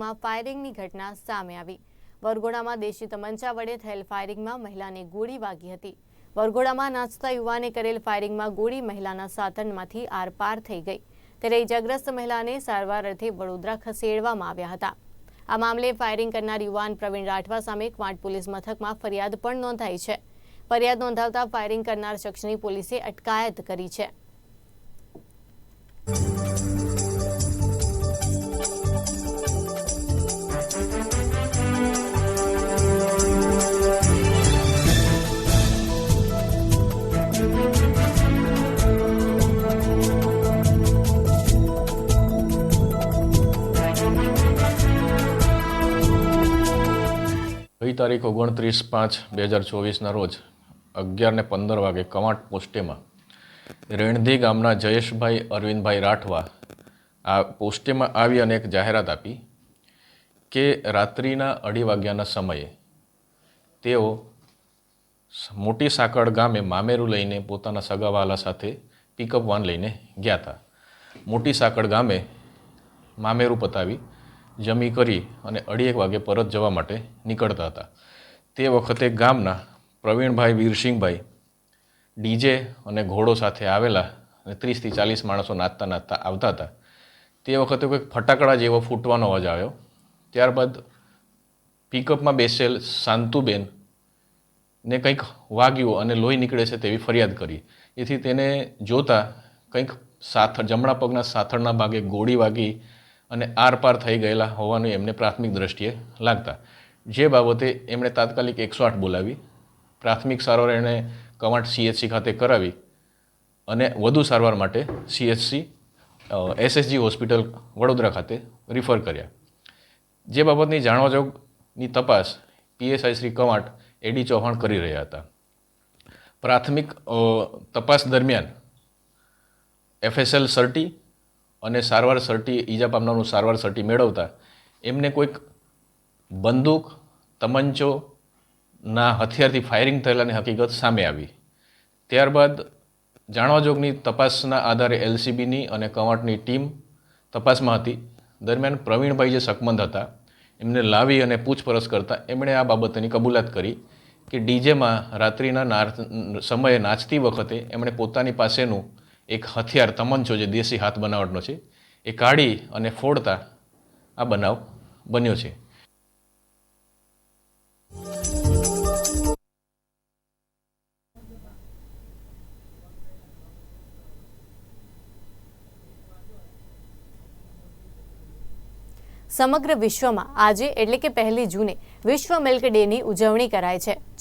ફાયરિંગમાં ફાયરિંગની ઘટના સામે આવી. વરઘોડામાં દેશી તમંચા વડે થયેલ ફાયરિંગમાં મહિલાને ગોળી વાગી હતી. વરઘોડામાં નાચતા યુવાને કરેલ ફાયરિંગમાં ગોળી મહિલાના સાધનમાંથી આરપાર થઈ ગઈ. ત્યારે ઇજાગ્રસ્ત મહિલાને સારવાર અર્થે વડોદરા ખસેડવામાં આવ્યા હતા. આ મામલે ફાયરિંગ કરનાર યુવાન પ્રવીણ રાઠવા સામે ક્વાંટ પોલીસ મથકમાં ફરિયાદ પણ નોંધાઈ છે. ફરિયાદ નોંધાવતા ફાયરિંગ કરનાર શખ્સની પોલીસે અટકાયત કરી છે. ગઈ તારીખ ઓગણત્રીસ પાંચ બે હજાર ચોવીસના રોજ અગિયારને પંદર વાગે કમાટ પોસ્ટેમાં રેણધી ગામના જયેશભાઈ અરવિંદભાઈ રાઠવા આ પોસ્ટેમાં આવી અને એક જાહેરાત આપી કે રાત્રિના અઢી વાગ્યાના સમયે તેઓ મોટી સાંકળ ગામે મામેરું લઈને પોતાના સગાવાલા સાથે પિકઅપ વાન લઈને ગયા હતા. મોટી સાંકળ ગામે મામેરું પતાવી જમી કરી અને અઢી એક વાગે પરત જવા માટે નીકળતા હતા. તે વખતે ગામના પ્રવીણભાઈ વીરસિંહભાઈ, ડીજે અને ઘોડો સાથે આવેલા અને ત્રીસથી ચાલીસ માણસો નાચતા નાચતા આવતા હતા. તે વખતે કોઈક ફટાકડા જેવો ફૂટવાનો અવાજ આવ્યો. ત્યારબાદ પિકઅપમાં બેસેલ શાંતુબેન ને કંઈક વાગ્યું અને લોહી નીકળે છે તેવી ફરિયાદ કરી. એથી તેને જોતા કંઈક સાથ જમણા પગના સાથળના ભાગે ગોળી વાગી અને આરપાર થઈ ગયેલા હોવાનું એમને પ્રાથમિક દ્રષ્ટિએ લાગતા. જે બાબતે એમણે તાત્કાલિક એકસો આઠ બોલાવી, પ્રાથમિક સારવાર એણે કવાંટ સીએચસી ખાતે કરાવી અને વધુ સારવાર માટે સીએચસી એસએસજી હોસ્પિટલ વડોદરા ખાતે રિફર કર્યા. જે બાબતની જાણવા જોગની તપાસ પીએસઆઈ શ્રી કવાંટ એડી ચૌહાણ કરી રહ્યા હતા. પ્રાથમિક તપાસ દરમિયાન એફએસએલ સર્ટી અને સારવાર સર્ટી, ઈજા પામનારનું સારવાર સર્ટી મેળવતા, એમને કોઈક બંદૂક, તમંચો ના હથિયારથી ફાયરિંગ થયેલાની હકીકત સામે આવી. ત્યારબાદ જાણવા જોગની તપાસના આધારે એલસીબીની અને કવાંટની ટીમ તપાસમાં હતી. દરમિયાન પ્રવીણભાઈ જે શકમંદ હતા, એમને લાવી અને પૂછપરછ કરતા એમણે આ બાબતની કબૂલાત કરી કે ડીજેમાં રાત્રિના સમયે નાચતી વખતે એમણે પોતાની પાસેનું એક હથિયાર તમંચો જે દેશી હાથ બનાવટનો છે, એ કાઢી અને ફોડતા આ બનાવ બન્યો છે. સમગ્ર વિશ્વમાં આજે એટલે કે પહેલી જૂને વિશ્વ મિલ્ક ડેની ઉજવણી કરાય છે.